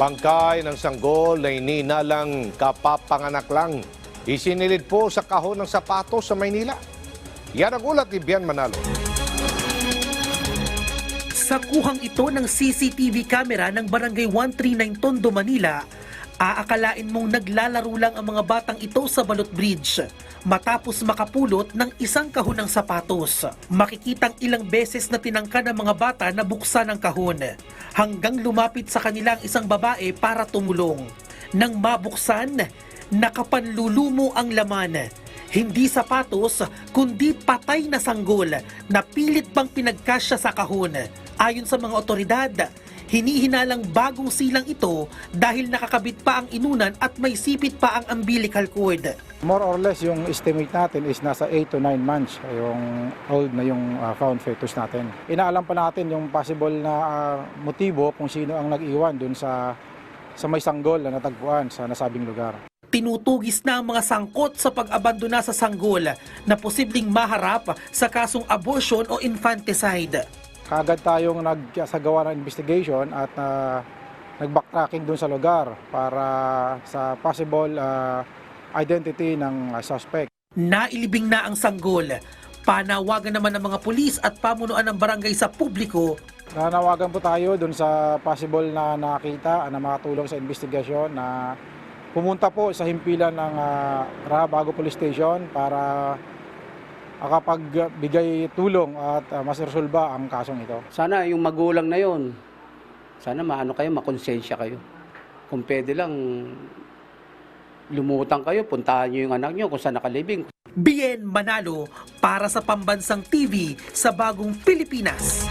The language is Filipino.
Bangkay ng sanggol na ininalang kapapanganak lang. Isinilid po sa kahon ng sapatos sa Maynila. Yan ang ulat ni Bian Manalo. Sa kuhang ito ng CCTV camera ng Barangay 139 Tondo, Manila, aakalain mong naglalaro lang ang mga batang ito sa Balot Bridge matapos makapulot ng isang kahon ng sapatos. Makikitang ilang beses na tinangka ng mga bata na buksan ang kahon hanggang lumapit sa kanila ang isang babae para tumulong. Nang mabuksan, nakapanlulumo ang laman. Hindi sapatos, kundi patay na sanggol na pilit pang pinagkasya sa kahon. Ayon sa mga otoridad, hinihinalang bagong silang ito dahil nakakabit pa ang inunan at may sipit pa ang umbilical cord. More or less yung estimate natin is nasa 8 to 9 months yung old na yung uh, found fetus natin. Inaalam pa natin yung possible na uh, motibo kung sino ang nag-iwan dun sa sa may sanggol na natagpuan sa nasabing lugar. Tinutugis na ang mga sangkot sa pag-abandona sa sanggol na posibleng maharap sa kasong abortion o infanticide. Kagad tayong nagsagawa ng investigation at uh, nag-backtracking dun sa lugar para sa possible uh, identity ng uh, suspect. Nailibing na ang sanggol. Panawagan naman ng mga pulis at pamunuan ng barangay sa publiko Nanawagan po tayo dun sa possible na nakita na makatulong sa investigasyon na pumunta po sa himpilan ng uh, Rabago Police Station para makapagbigay tulong at uh, masursulba ang kasong ito. Sana yung magulang na yon, sana maano kayo, makonsensya kayo. Kung pwede lang, lumutang kayo, puntahan nyo yung anak nyo kung saan nakalibing. Bien Manalo para sa Pambansang TV sa Bagong Pilipinas.